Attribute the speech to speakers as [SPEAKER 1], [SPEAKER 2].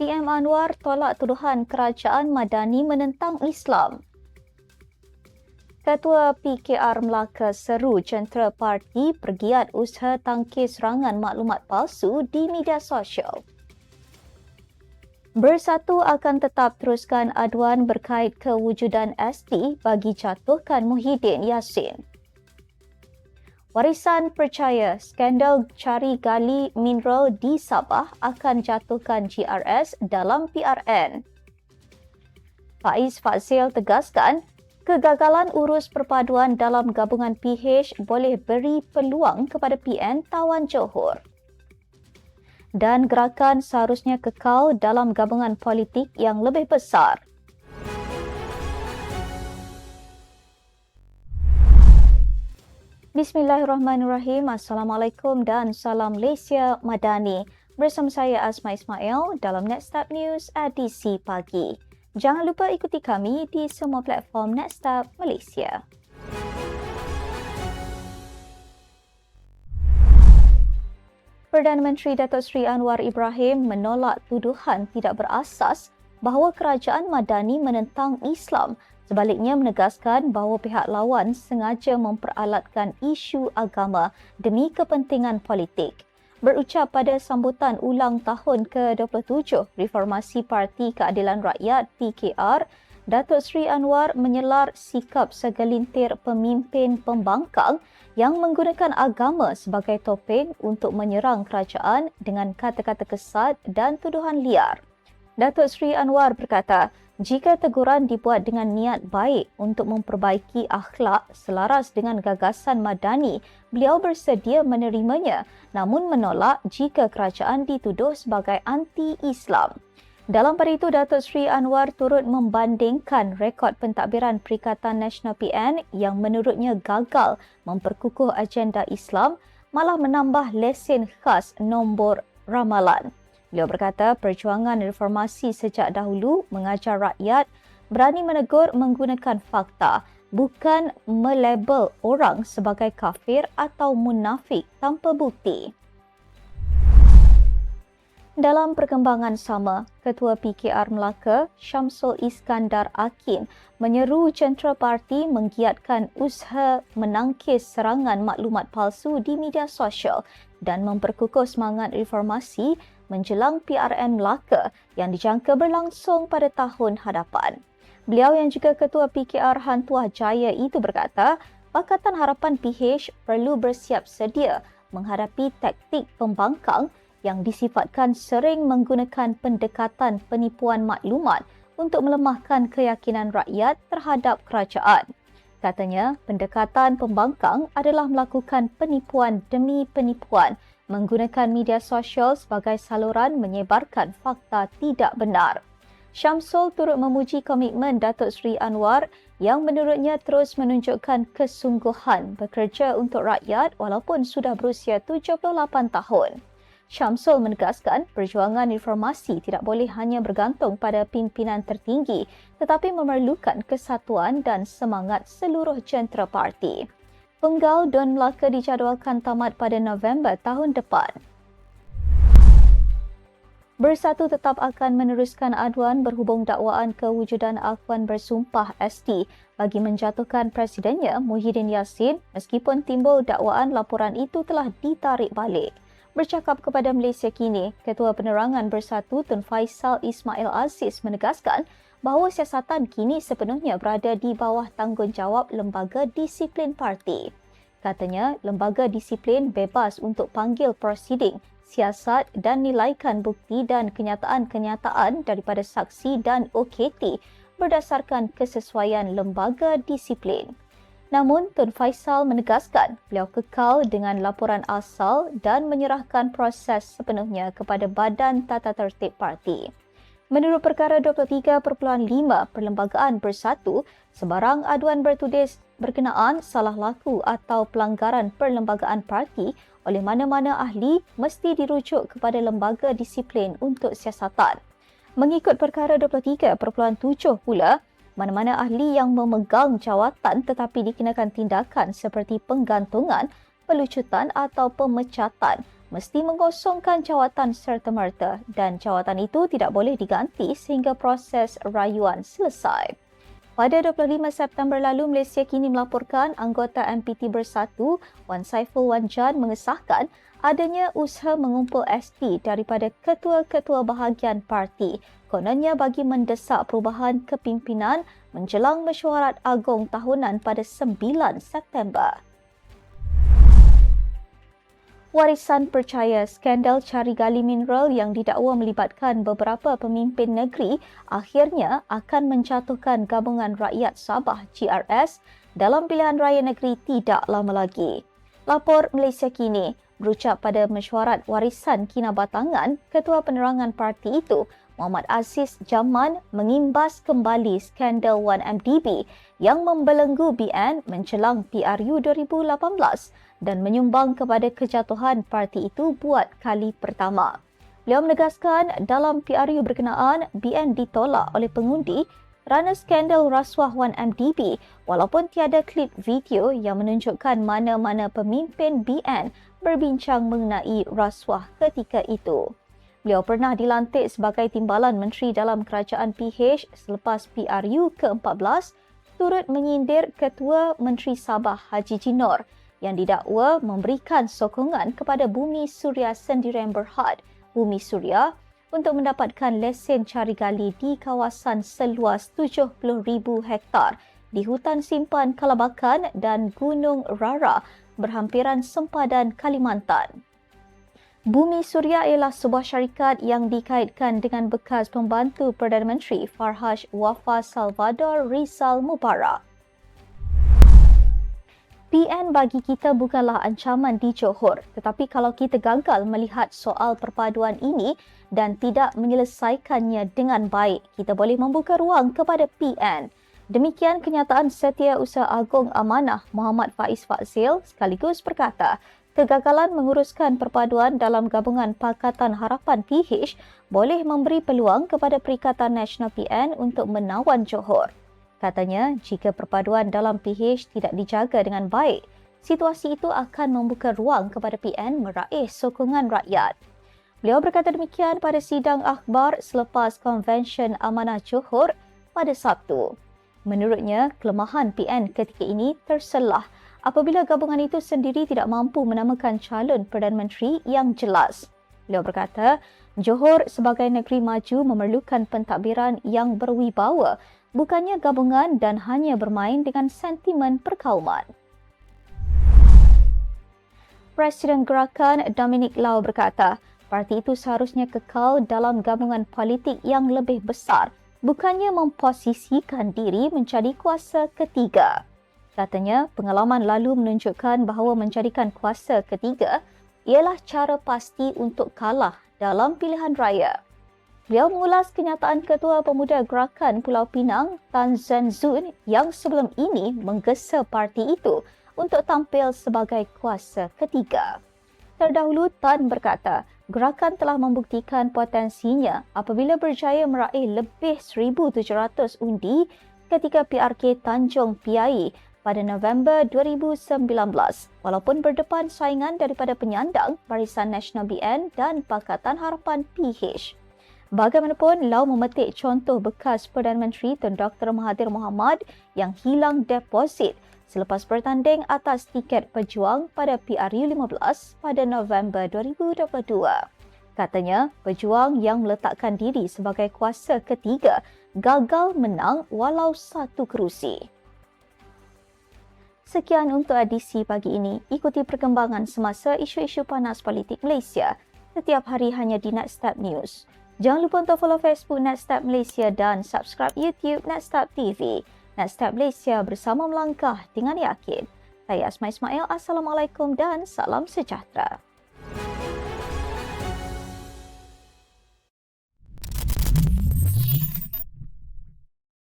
[SPEAKER 1] SDM Anwar tolak tuduhan kerajaan Madani menentang Islam. Ketua PKR Melaka seru Central Parti pergiat usaha tangkis serangan maklumat palsu di media sosial. Bersatu akan tetap teruskan aduan berkait kewujudan ST bagi jatuhkan Muhyiddin Yassin. Warisan percaya skandal cari gali mineral di Sabah akan jatuhkan GRS dalam PRN. Faiz Fazil tegaskan, kegagalan urus perpaduan dalam gabungan PH boleh beri peluang kepada PN Tawan Johor. Dan gerakan seharusnya kekal dalam gabungan politik yang lebih besar. Bismillahirrahmanirrahim. Assalamualaikum dan salam Malaysia Madani. Bersama saya Asma Ismail dalam Netstab News edisi pagi. Jangan lupa ikuti kami di semua platform Netstab Malaysia. Perdana Menteri Datuk Seri Anwar Ibrahim menolak tuduhan tidak berasas bahawa kerajaan Madani menentang Islam Sebaliknya menegaskan bahawa pihak lawan sengaja memperalatkan isu agama demi kepentingan politik. Berucap pada sambutan ulang tahun ke-27 Reformasi Parti Keadilan Rakyat PKR, Datuk Seri Anwar menyelar sikap segelintir pemimpin pembangkang yang menggunakan agama sebagai topeng untuk menyerang kerajaan dengan kata-kata kesat dan tuduhan liar. Datuk Seri Anwar berkata, jika teguran dibuat dengan niat baik untuk memperbaiki akhlak selaras dengan gagasan madani, beliau bersedia menerimanya namun menolak jika kerajaan dituduh sebagai anti-Islam. Dalam pada itu, Datuk Seri Anwar turut membandingkan rekod pentadbiran Perikatan Nasional PN yang menurutnya gagal memperkukuh agenda Islam malah menambah lesen khas nombor ramalan. Beliau berkata perjuangan reformasi sejak dahulu mengajar rakyat berani menegur menggunakan fakta bukan melabel orang sebagai kafir atau munafik tanpa bukti. Dalam perkembangan sama, Ketua PKR Melaka, Syamsul Iskandar Akin, menyeru Central Parti menggiatkan usaha menangkis serangan maklumat palsu di media sosial dan memperkukuh semangat reformasi menjelang PRN Melaka yang dijangka berlangsung pada tahun hadapan. Beliau yang juga Ketua PKR Hantuah Jaya itu berkata, Pakatan Harapan PH perlu bersiap sedia menghadapi taktik pembangkang yang disifatkan sering menggunakan pendekatan penipuan maklumat untuk melemahkan keyakinan rakyat terhadap kerajaan. Katanya, pendekatan pembangkang adalah melakukan penipuan demi penipuan menggunakan media sosial sebagai saluran menyebarkan fakta tidak benar. Syamsul turut memuji komitmen Datuk Seri Anwar yang menurutnya terus menunjukkan kesungguhan bekerja untuk rakyat walaupun sudah berusia 78 tahun. Syamsul menegaskan perjuangan informasi tidak boleh hanya bergantung pada pimpinan tertinggi tetapi memerlukan kesatuan dan semangat seluruh jentera parti. Penggal Don Melaka dijadualkan tamat pada November tahun depan. Bersatu tetap akan meneruskan aduan berhubung dakwaan kewujudan Afwan bersumpah ST bagi menjatuhkan presidennya Muhyiddin Yassin meskipun timbul dakwaan laporan itu telah ditarik balik. Bercakap kepada Malaysia kini, Ketua Penerangan Bersatu Tun Faisal Ismail Aziz menegaskan bahawa siasatan kini sepenuhnya berada di bawah tanggungjawab lembaga disiplin parti. Katanya, lembaga disiplin bebas untuk panggil prosiding, siasat dan nilaikan bukti dan kenyataan-kenyataan daripada saksi dan OKT berdasarkan kesesuaian lembaga disiplin. Namun, Tun Faisal menegaskan beliau kekal dengan laporan asal dan menyerahkan proses sepenuhnya kepada Badan Tata Tertib Parti. Menurut perkara 23.5 Perlembagaan Bersatu, sebarang aduan bertulis berkenaan salah laku atau pelanggaran perlembagaan parti oleh mana-mana ahli mesti dirujuk kepada lembaga disiplin untuk siasatan. Mengikut perkara 23.7 pula, mana-mana ahli yang memegang jawatan tetapi dikenakan tindakan seperti penggantungan, pelucutan atau pemecatan mesti mengosongkan jawatan serta-merta dan jawatan itu tidak boleh diganti sehingga proses rayuan selesai. Pada 25 September lalu, Malaysia kini melaporkan anggota MPT Bersatu Wan Saiful Wan Jan mengesahkan adanya usaha mengumpul ST daripada ketua-ketua bahagian parti. Kononnya bagi mendesak perubahan kepimpinan menjelang mesyuarat agung tahunan pada 9 September. Warisan percaya skandal cari gali mineral yang didakwa melibatkan beberapa pemimpin negeri akhirnya akan menjatuhkan Gabungan Rakyat Sabah GRS dalam pilihan raya negeri tidak lama lagi. Lapor Malaysia kini berucap pada mesyuarat warisan kinabatangan Ketua Penerangan Parti itu Muhammad Aziz Jaman mengimbas kembali skandal 1MDB yang membelenggu BN menjelang PRU 2018 dan menyumbang kepada kejatuhan parti itu buat kali pertama. Beliau menegaskan dalam PRU berkenaan BN ditolak oleh pengundi kerana skandal rasuah 1MDB walaupun tiada klip video yang menunjukkan mana-mana pemimpin BN berbincang mengenai rasuah ketika itu. Beliau pernah dilantik sebagai timbalan menteri dalam kerajaan PH selepas PRU ke-14 turut menyindir Ketua Menteri Sabah Haji Jinor yang didakwa memberikan sokongan kepada Bumi Suria Sendirian Berhad, Bumi Suria, untuk mendapatkan lesen cari gali di kawasan seluas 70,000 hektar di hutan simpan Kalabakan dan Gunung Rara berhampiran sempadan Kalimantan. Bumi Suria ialah sebuah syarikat yang dikaitkan dengan bekas pembantu Perdana Menteri Farhaj Wafa Salvador Rizal Mubarak. PN bagi kita bukanlah ancaman di Johor, tetapi kalau kita gagal melihat soal perpaduan ini dan tidak menyelesaikannya dengan baik, kita boleh membuka ruang kepada PN. Demikian kenyataan Setiausaha Agung Amanah Muhammad Faiz Fazil sekaligus berkata, kegagalan menguruskan perpaduan dalam gabungan Pakatan Harapan PH boleh memberi peluang kepada Perikatan Nasional PN untuk menawan Johor. Katanya, jika perpaduan dalam PH tidak dijaga dengan baik, situasi itu akan membuka ruang kepada PN meraih sokongan rakyat. Beliau berkata demikian pada sidang akhbar selepas konvensyen amanah Johor pada Sabtu. Menurutnya, kelemahan PN ketika ini terselah apabila gabungan itu sendiri tidak mampu menamakan calon Perdana Menteri yang jelas. Beliau berkata, Johor sebagai negeri maju memerlukan pentadbiran yang berwibawa, bukannya gabungan dan hanya bermain dengan sentimen perkauman. Presiden Gerakan Dominic Lau berkata, parti itu seharusnya kekal dalam gabungan politik yang lebih besar, bukannya memposisikan diri menjadi kuasa ketiga. Katanya, pengalaman lalu menunjukkan bahawa menjadikan kuasa ketiga ialah cara pasti untuk kalah dalam pilihan raya. Beliau mengulas kenyataan Ketua Pemuda Gerakan Pulau Pinang, Tan Zen Zun yang sebelum ini menggesa parti itu untuk tampil sebagai kuasa ketiga. Terdahulu, Tan berkata, gerakan telah membuktikan potensinya apabila berjaya meraih lebih 1,700 undi ketika PRK Tanjung Piai pada November 2019 walaupun berdepan saingan daripada penyandang Barisan Nasional BN dan Pakatan Harapan PH. Bagaimanapun, Lau memetik contoh bekas Perdana Menteri Tun Dr. Mahathir Mohamad yang hilang deposit selepas bertanding atas tiket pejuang pada PRU 15 pada November 2022. Katanya, pejuang yang meletakkan diri sebagai kuasa ketiga gagal menang walau satu kerusi. Sekian untuk edisi pagi ini. Ikuti perkembangan semasa isu-isu panas politik Malaysia setiap hari hanya di Netstab News. Jangan lupa untuk follow Facebook Netstab Malaysia dan subscribe YouTube Netstab TV. Netstab Malaysia bersama melangkah dengan yakin. Saya Asma Ismail. Assalamualaikum dan salam sejahtera.